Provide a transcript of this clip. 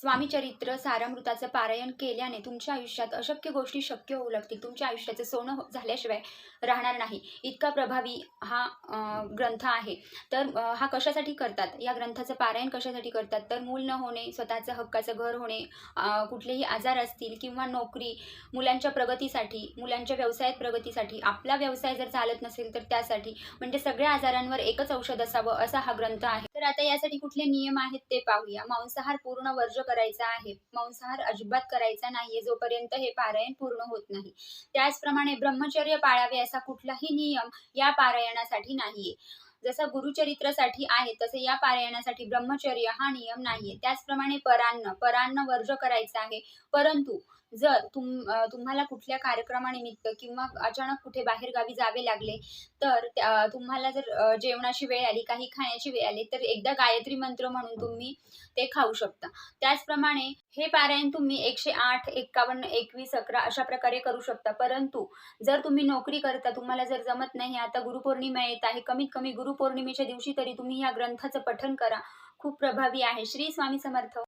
स्वामी चरित्र सारामृताचं पारायण केल्याने तुमच्या आयुष्यात अशक्य गोष्टी शक्य होऊ लागतील. तुमच्या आयुष्याचं सोनं हो- झाल्याशिवाय राहणार नाही. इतका प्रभावी हा ग्रंथ आहे. तर हा कशासाठी करतात? या ग्रंथाचं पारायण कशासाठी करतात? तर मूल न होणे स्वतःचं हक्काचं घर होणे कुठलेही आजार असतील किंवा नोकरी मुलांच्या प्रगतीसाठी मुलांच्या व्यवसायात प्रगतीसाठी आपला व्यवसाय जर चालत नसेल तर त्यासाठी म्हणजे सगळ्या आजारांवर एकच औषध असावं असा हा ग्रंथ आहे. तर आता यासाठी कुठले नियम आहेत ते पाहूया. मांसाहार पूर्ण वर्ज करायचा आहे. मांसाहार अजिबात करायचा नाहीये. जोपर्यंत हे पारायण पूर्ण होत नाही. त्याचप्रमाणे ब्रह्मचर्य पाळावे असा कुठलाही नियम या पारायणासाठी नाहीये. जसं गुरुचरित्रासाठी आहे तसे या पारायणासाठी ब्रह्मचर्य हा नियम नाहीये. त्याचप्रमाणे परान्न परान्न वर्ज करायचा आहे. परंतु जर तुम तुम्हाला कुठल्या कार्यक्रमानिमित्त किंवा अचानक कुठे बाहेर गावी जावे लागले तर तुम्हाला जर जेवणाची वेळ आली काही खाण्याची वेळ आली तर एकदा गायत्री मंत्र म्हणून तुम्ही ते खाऊ शकता. त्याचप्रमाणे हे पारायण तुम्ही एकशे आठ एक्कावन्न एकवीस अकरा अशा प्रकारे करू शकता. परंतु जर तुम्ही नोकरी करता तुम्हाला जर जमत नाही आता गुरुपौर्णिमा येत आहे कमीत कमी गुरुपौर्णिमेच्या दिवशी तरी तुम्ही या ग्रंथाचं पठण करा. खूप प्रभावी आहे. श्री स्वामी समर्थ.